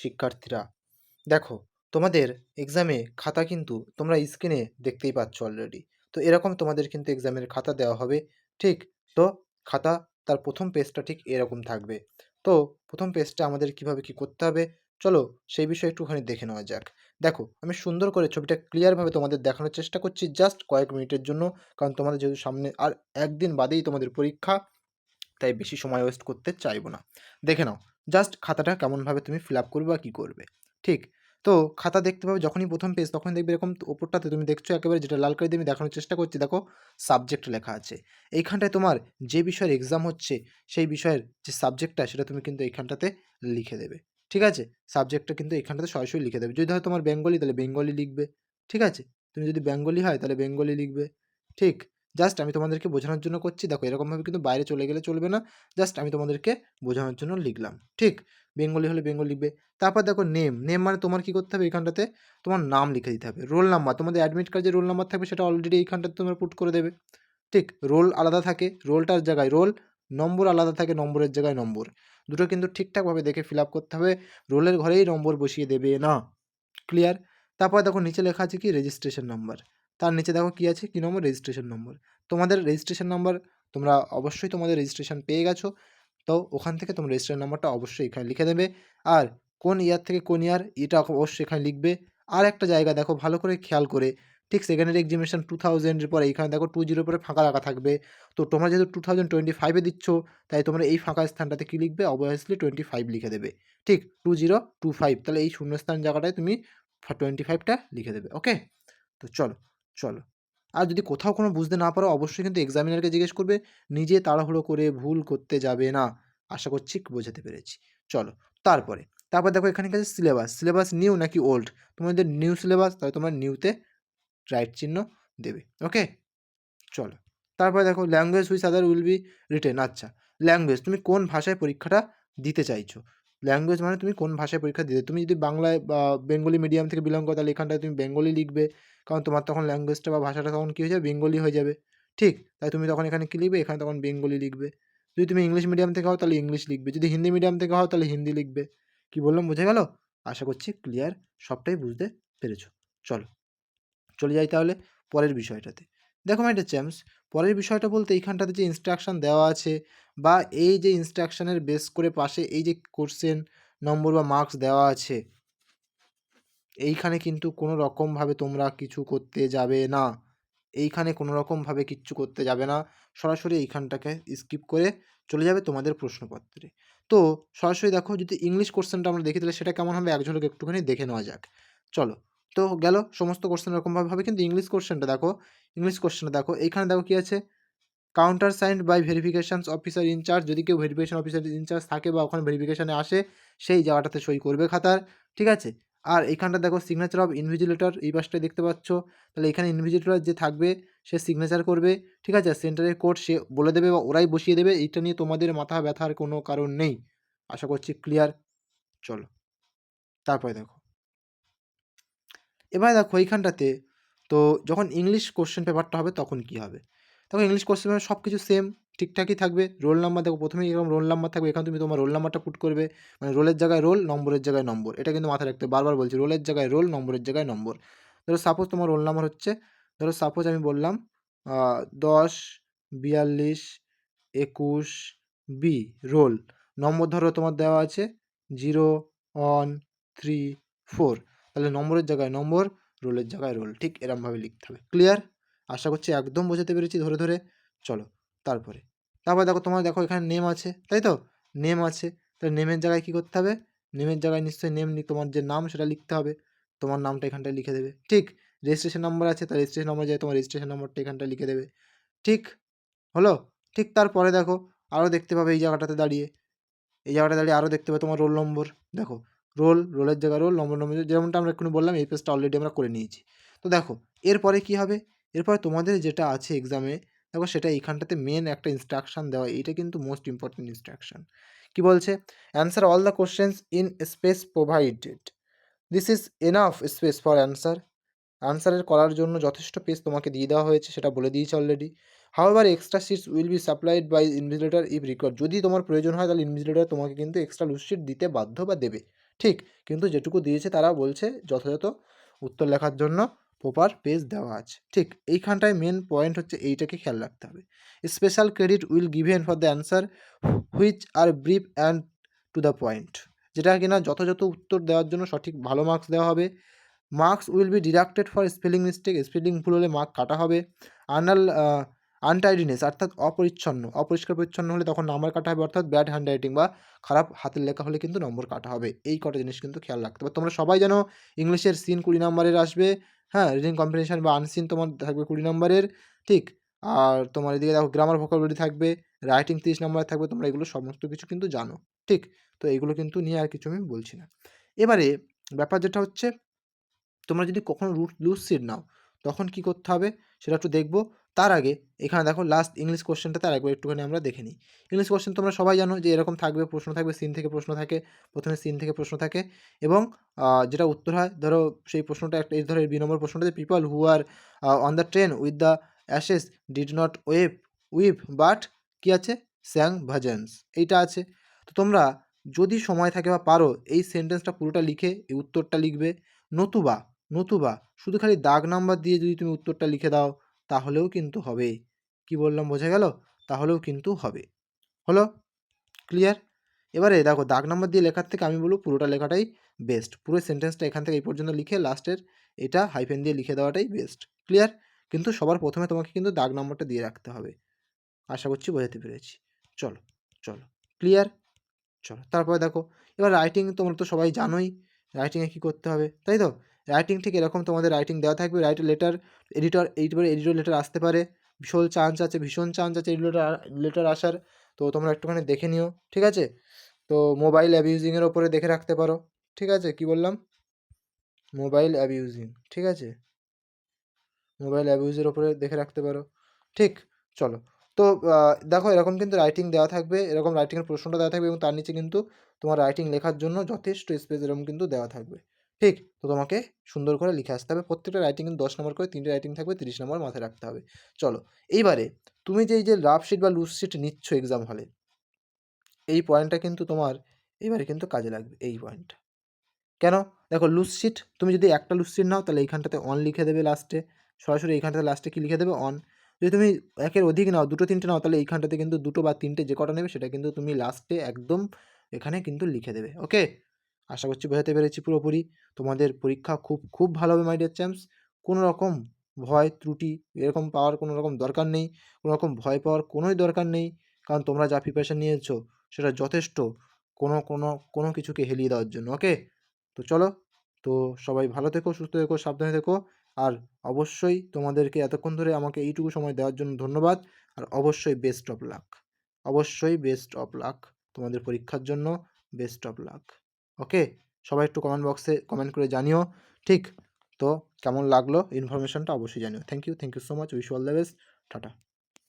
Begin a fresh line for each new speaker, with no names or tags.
শিক্ষার্থীরা। দেখো, তোমাদের এক্সামে খাতা কিন্তু তোমরা স্ক্রিনে দেখতেই পাচ্ছ অলরেডি তো এরকম তোমাদের কিন্তু এক্সামের খাতা দেওয়া হবে, ঠিক? তো খাতা, তার প্রথম পেজটা ঠিক এরকম থাকবে। তো প্রথম পেজটা আমাদের কীভাবে কি করতে হবে? চলো সেই বিষয়ে একটুখানি দেখে নেওয়া যাক। দেখো, আমি সুন্দর করে ছবিটা ক্লিয়ারভাবে তোমাদের দেখানোর চেষ্টা করছি জাস্ট কয়েক মিনিটের জন্য, কারণ তোমাদের যেহেতু সামনে আর একদিন বাদেই তোমাদের পরীক্ষা, তাই বেশি সময় ওয়েস্ট করতে চাইব না। দেখে নাও জাস্ট খাতাটা কেমনভাবে তুমি ফিল আপ করবে বা কী করবে, ঠিক? তো খাতা দেখতে পাবে যখনই প্রথম পেজ তখন দেখবে এরকম ওপরটাতে তুমি দেখছ একেবারে যেটা লাল করে দিয়ে আমি দেখানোর চেষ্টা করছি, দেখো সাবজেক্ট লেখা আছে। এইখানটায় তোমার যে বিষয়ের এক্সাম হচ্ছে, সেই বিষয়ের যে সাবজেক্টটা সেটা তুমি কিন্তু এইখানটাতে লিখে দেবে, ঠিক আছে? সাবজেক্টটা কিন্তু এইখানটাতে সরাসরি লিখে দেবে। যদি ধরো তোমার বেঙ্গলি, তাহলে বেঙ্গলি লিখবে, ঠিক আছে? তুমি যদি বেঙ্গলি হয় তাহলে বেঙ্গলি লিখবে, ঠিক? জাস্ট আমি তোমাদেরকে বোঝানোর জন্য করছি। দেখো, এরকমভাবে কিন্তু বাইরে চলে গেলে চলবে না। জাস্ট আমি তোমাদেরকে বোঝানোর জন্য লিখলাম। ঠিক? বেঙ্গলি হলে বেঙ্গলি লিখবে। তারপর দেখো নেম। নেম মানে তোমার কী করতে হবে? এইখানটাতে তোমার নাম লিখে দিতে হবে। Roll number. তোমাদের অ্যাডমিট কার্ড রোল নাম্বার থাকবে, সেটা অলরেডি এইখানটাতে তোমরা পুট করে দেবে। ঠিক? রোল আলাদা থাকে। রোলটার জায়গায় রোল, নম্বর আলাদা থাকে, নম্বরের জায়গায় নম্বর। দুটো কিন্তু ঠিকঠাকভাবে দেখে ফিল করতে হবে। রোলের ঘরেই নম্বর বসিয়ে দেবে না। ক্লিয়ার তারপর দেখো নিচে লেখা আছে কি? রেজিস্ট্রেশন নাম্বার তার নিচে দেখো কী আছে? কী নম্বর রেজিস্ট্রেশন নম্বর তোমাদের রেজিস্ট্রেশন নম্বর তোমরা অবশ্যই তোমাদের রেজিস্ট্রেশন পেয়ে গেছো। তো ওখান থেকে তোমরা রেজিস্ট্রেশন নাম্বারটা অবশ্যই এখানে লিখে দেবে। আর কোন ইয়ার থেকে কোন ইয়ার এটা অবশ্যই এখানে লিখবে। আর একটা জায়গা দেখো, ভালো করে খেয়াল করে। ঠিক সেকেন্ডারি এক্সামিনেশন টু থাউজেন্ডের পরে এখানে দেখো টু জিরোর পরে ফাঁকা রাখা থাকবে। তো তোমরা যেহেতু টু থাউজেন্ড টোয়েন্টি ফাইভে দিচ্ছ, তাই তোমরা এই ফাঁকা স্থানটাতে কী লিখবে? অবভিয়াসলি টোয়েন্টি ফাইভ লিখে দেবে। ঠিক টু জিরো টু ফাইভ তাহলে এই শূন্যস্থান জায়গাটায় তুমি টোয়েন্টি ফাইভটা লিখে দেবে। ওকে তো চলো। চলো। আর যদি কোথাও কোনো বুঝতে না পারো, অবশ্যই কিন্তু এক্সামিনারকে জিজ্ঞেস করবে, নিজে তাড়াহুড়ো করে ভুল করতে যাবে না। আশা করছি বোঝাতে পেরেছি। চলো, তারপরে, তারপর দেখো এখানে কাছে সিলেবাস সিলেবাস নিউ নাকি ওল্ড তোমাদের নিউ সিলেবাস তাহলে তোমরা নিউতে রাইট চিহ্ন দেবে ওকে চলো, তারপরে দেখো language which other will be written আচ্ছা ল্যাঙ্গুয়েজ তুমি কোন ভাষায় পরীক্ষাটা দিতে চাইছো? ল্যাঙ্গুয়েজ মানে তুমি কোন ভাষায় পরীক্ষা দিতে তুমি যদি বাংলায় বা বেঙ্গলি মিডিয়াম থেকে বিলং করো, তাহলে এখানটায় তুমি বেঙ্গলি লিখবে। কারণ তোমার তখন ল্যাঙ্গুয়েজটা বা ভাষাটা তখন কী হয়ে যাবে? বেঙ্গলি হয়ে যাবে। ঠিক? তাই তুমি তখন এখানে কী লিখবে? এখানে তখন বেঙ্গলি লিখবে। যদি তুমি ইংলিশ মিডিয়াম থেকে হও, তাহলে ইংলিশ লিখবে। যদি হিন্দি মিডিয়াম থেকে হও, তাহলে হিন্দি লিখবে। কী বললাম? বুঝে গেল? আশা করছি ক্লিয়ার সবটাই বুঝতে পেরেছ। চলো। চলে যাই তাহলে পরের বিষয়টাতে। দেখো মাই চ্যাম্পস পরের বিষয়টা বলতে এইখানটাতে যে ইনস্ট্রাকশান দেওয়া আছে বা এই যে ইনস্ট্রাকশানের বেস করে পাশে এই যে কোশ্চেন নম্বর বা মার্কস দেওয়া আছে, এইখানে কিন্তু কোনো রকমভাবে তোমরা কিছু করতে যাবে না। এইখানে কোনো রকমভাবে কিচ্ছু করতে যাবে না। সরাসরি এইখানটাকে স্কিপ করে চলে যাবে তোমাদের প্রশ্নপত্রে। তো সরাসরি দেখো যদি ইংলিশ কোশ্চেনটা আমরা দেখি তাহলে সেটা কেমন হবে? এক ঝলক একটুখানি দেখে নেওয়া যাক। চলো। তো গেল সমস্ত কোশ্চেন এরকমভাবে হবে। কিন্তু ইংলিশ কোশ্চেনটা দেখো ইংলিশ কোশ্চেনটা দেখো, এইখানে দেখো কী আছে? Counter signed by verifications officer in charge যদি কেউ ভেরিফিকেশন অফিসার ইনচার্জ থাকে বা ওখানে ভেরিফিকেশানে আসে, সেই জায়গাটাতে সই করবে খাতার, ঠিক আছে? আর এইখানটা দেখো সিগনেচার অফ ইনভিজিলেটর এই পাশটায় দেখতে পাচ্ছ। তাহলে এখানে ইনভিজিলেটর যে থাকবে, সে সিগনেচার করবে, ঠিক আছে? সেন্টারের কোড সে বলে দেবে বা ওরাই বসিয়ে দেবে, এইটা নিয়ে তোমাদের মাথা ব্যথার কোনো কারণ নেই। আশা করছি ক্লিয়ার চলো। তারপরে দেখো। এবার দেখো এইখানটাতে তো যখন ইংলিশ কোশ্চেন পেপারটা হবে তখন কি হবে? তখন ইংলিশ কোশ্চেন পেপার সব কিছু সেম ঠিকঠাকই থাকবে। রোল নাম্বার দেখো প্রথমেই এরকম রোল নাম্বার থাকবে, এখানে তুমি তোমার রোল নাম্বারটা পুট করবে। মানে রোলের জায়গায় রোল নম্বরের জায়গায় নম্বর। এটা কিন্তু মাথায় রাখতে বারবার বলছি রোলের জায়গায় রোল নম্বরের জায়গায় নম্বর। ধরো সাপোজ তোমার রোল নাম্বার হচ্ছে, ধরো সাপোজ আমি বললাম দশ, বিয়াল্লিশ, একুশ বি রোল নম্বর ধরো তোমার দেওয়া আছে জিরো ওয়ান থ্রি ফোর তাহলে নম্বরের জায়গায় নম্বর, রোলের জায়গায় রোল। ঠিক এরমভাবে লিখতে হবে। ক্লিয়ার আশা করছি একদম বোঝাতে পেরেছি ধরে ধরে। চলো, তারপরে। তারপর দেখো তোমার দেখো এখানে নেম আছে। তাই তো? নেম আছে। তাহলে নেমের জায়গায় কী করতে হবে? নেমের জায়গায় নিশ্চয়ই নেম তোমার যে নাম সেটা লিখতে হবে। তোমার নামটা এখানটায় লিখে দেবে। ঠিক? রেজিস্ট্রেশন নাম্বার আছে তার রেজিস্ট্রেশন নাম্বার যায় তোমার রেজিস্ট্রেশন নাম্বারটা এখানটায় লিখে দেবে। ঠিক? হলো? ঠিক তারপরে দেখো আরও দেখতে পাবে এই জায়গাটাতে দাঁড়িয়ে। এই জায়গাটা দাঁড়িয়ে আরও দেখতে পাবে তোমার রোল নম্বর দেখো রোল, রোলের জায়গায় রোল নম্বর নম্বর যেমনটা আমরা এক্ষুনি বললাম, এই পেজটা অলরেডি আমরা করে নিয়েছি। তো দেখো, এরপরে কী হবে? এরপরে তোমাদের যেটা আছে এক্সামে দেখো সেটা এইখানটাতে মেন একটা ইনস্ট্রাকশান দেওয়া, এইটা কিন্তু মোস্ট ইম্পর্টেন্ট ইনস্ট্রাকশান কী বলছে? Answer all the questions in space provided this is enough space for answer অ্যান্সারের করার জন্য যথেষ্ট পেজ তোমাকে দিয়ে দেওয়া হয়েছে, সেটা বলে দিয়েছে already hour extra seats will be supplied by invigilator if required যদি তোমার প্রয়োজন হয়, তাহলে ইনভিজিলেটার তোমাকে কিন্তু এক্সট্রা লুজ শিট দিতে বাধ্য বা দেবে। ঠিক, কিন্তু যেটুকু দিয়েছে তারা বলছে যথাযথ উত্তর লেখার জন্য প্রপার পেজ দেওয়া আছে। ঠিক, এইখানটায় মেন পয়েন্ট হচ্ছে এইটাকে খেয়াল রাখতে হবে। Special credit will given for the answer which are brief and to the point যেটা কিনা যথাযথ উত্তর দেওয়ার জন্য সঠিক ভালো মার্কস দেওয়া হবে। Marks will be deducted for spelling mistake spelling ভুল হলে মার্ক কাটা হবে। আনাল আনটাইডিনেস অর্থাৎ অপরিচ্ছন্ন। অপরিষ্কার পরিচ্ছন্ন হলে তখন নাম্বার কাটা হবে, অর্থাৎ ব্যাড হ্যান্ড রাইটিং বা খারাপ হাতের লেখা হলে কিন্তু নম্বর কাটা হবে। এই কটা জিনিস কিন্তু খেয়াল রাখতে হবে। তোমরা সবাই জানো ইংলিশের সিন কুড়ি নম্বরের আসবে হ্যাঁ? রিডিং কম্পিটিশন বা আনসিন তোমার থাকবে কুড়ি নম্বরের ঠিক? আর তোমার এদিকে দেখো গ্রামার ভোকাবুলারি থাকবে রাইটিং তিরিশ নম্বরে থাকবে, তোমরা এগুলো সমস্ত কিছু কিন্তু জানো, ঠিক? তো এইগুলো কিন্তু নিয়ে আর কিছু আমি বলছি না। এবারে ব্যাপার যেটা হচ্ছে, তোমরা যদি কখনো রুট লুজ সিট নাও, তখন কি করতে হবে? সেটা একটু দেখব। তার আগে এখানে দেখো লাস্ট ইংলিশ কোশ্চেনটা তার একবার একটুখানি আমরা দেখে নিই। ইংলিশ কোশ্চেন তোমরা সবাই জানো যে এরকম থাকবে, প্রশ্ন থাকবে সিন থেকে প্রশ্ন থাকে, প্রথমে সিন থেকে প্রশ্ন থাকে এবং যেটা উত্তর হয়, ধরো সেই প্রশ্নটা একটা, এই ধরো বি নম্বর প্রশ্নটা যে people who are on the train with the ashes did not wave weave but কী আছে? স্যাং ভাজেন্স এইটা আছে। তো তোমরা যদি সময় থাকে বা পারো, এই সেন্টেন্সটা পুরোটা লিখে, এই উত্তরটা লিখবে। নতুবা নতুবা, শুধু খালি দাগ নাম্বার দিয়ে যদি তুমি উত্তরটা লিখে দাও তাহলেও কিন্তু হবে। কি বললাম বোঝা গেল? তাহলেও কিন্তু হবে। হলো? ক্লিয়ার এবারে দেখো, দাগ নাম্বার দিয়ে লেখার থেকে আমি বলব পুরোটা লেখাটাই বেস্ট পুরো সেন্টেন্সটা এখান থেকে এই পর্যন্ত লিখে লাস্টের এটা হাইফেন দিয়ে লিখে দেওয়াটাই বেস্ট ক্লিয়ার কিন্তু সবার প্রথমে তোমাকে কিন্তু দাগ নাম্বারটা দিয়ে রাখতে হবে। আশা করছি বোঝাতে পেরেছি। চলো চলো। ক্লিয়ার চলো। তারপরে দেখো, এবার রাইটিং তোমরা তো সবাই জানোই। রাইটিংয়ে কী করতে হবে? তাই তো? রাইটিং ঠিক এরকম তোমাদের রাইটিং দেওয়া থাকবে। রাইট লেটার এডিটর এইবারে এডিটর লেটার আসতে পারে। ভীষণ চান্স আছে, ভীষণ চান্স আছে এডিটর লেটার আসার। তো তোমরা একটুখানি দেখে নিও, ঠিক আছে? তো মোবাইল অ্যাবিউজিংয়ের ওপরে দেখে রাখতে পারো, ঠিক আছে? কি বললাম? মোবাইল অ্যাবিউজিং ঠিক আছে? মোবাইল অ্যাবিউজের ওপরে দেখে রাখতে পারো। ঠিক, চলো। তো দেখো এরকম কিন্তু রাইটিং দেওয়া থাকবে, এরকম রাইটিংয়ের প্রশ্নটা দেওয়া থাকবে এবং তার নিচে কিন্তু তোমার রাইটিং লেখার জন্য যথেষ্ট স্পেস এরকম কিন্তু দেওয়া থাকবে। ঠিক? তো তোমাকে সুন্দর করে লিখে আসতে হবে। প্রত্যেকটা রাইটিং কিন্তু দশ নম্বর করে তিনটে রাইটিং থাকবে, তিরিশ নম্বর মাথায় রাখতে হবে। চলো, এইবারে তুমি যে, এই যে রাফ শিট বা লুজ শিট নিচ্ছ এক্সাম হলে এই পয়েন্টটা কিন্তু তোমার এবারে কিন্তু কাজে লাগবে, এই পয়েন্টটা কেন? দেখো লুজ শিট তুমি যদি একটা লুজ শিট নাও, তাহলে এইখানটাতে অন লিখে দেবে লাস্টে সরাসরি এইখানটাতে লাস্টে কি লিখে দেবে? অন যদি তুমি একের অধিক নাও, দুটো তিনটে নাও, তাহলে এইখানটাতে কিন্তু দুটো বা তিনটে যে কটা নেবে, সেটা কিন্তু তুমি লাস্টে একদম এখানে কিন্তু লিখে দেবে ওকে আশা করছি বোঝাতে পেরেছি পুরোপুরি। তোমাদের পরীক্ষা খুব খুব ভালো হবে মাই ডিয়ার চ্যাম্পস কোনো রকম ভয়, ত্রুটি, এরকম পাওয়ার কোনো রকম দরকার নেই। কোনো রকম ভয় পাওয়ার কোনোই দরকার নেই। কারণ তোমরা যা প্রিপারেশান নিয়েছো, সেটা যথেষ্ট কোনো কোনো কোনো কিছুকে হেলিয়ে দেওয়ার জন্য ওকে তো চলো, তো সবাই ভালো থেকো, সুস্থ থেকো, সাবধানে থেকো। আর অবশ্যই তোমাদেরকে এতক্ষণ ধরে আমাকে এইটুকু সময় দেওয়ার জন্য ধন্যবাদ। আর অবশ্যই বেস্ট অফ লাক অবশ্যই বেস্ট অফ লাক তোমাদের পরীক্ষার জন্য। Best of luck okay? সবাই একটু কমেন্ট বক্সে কমেন্ট করে জানিও। ঠিক? তো কেমন লাগল? ইনফরমেশনটা অবশ্যই জানিও। Thank you thank you so much wish all the best tata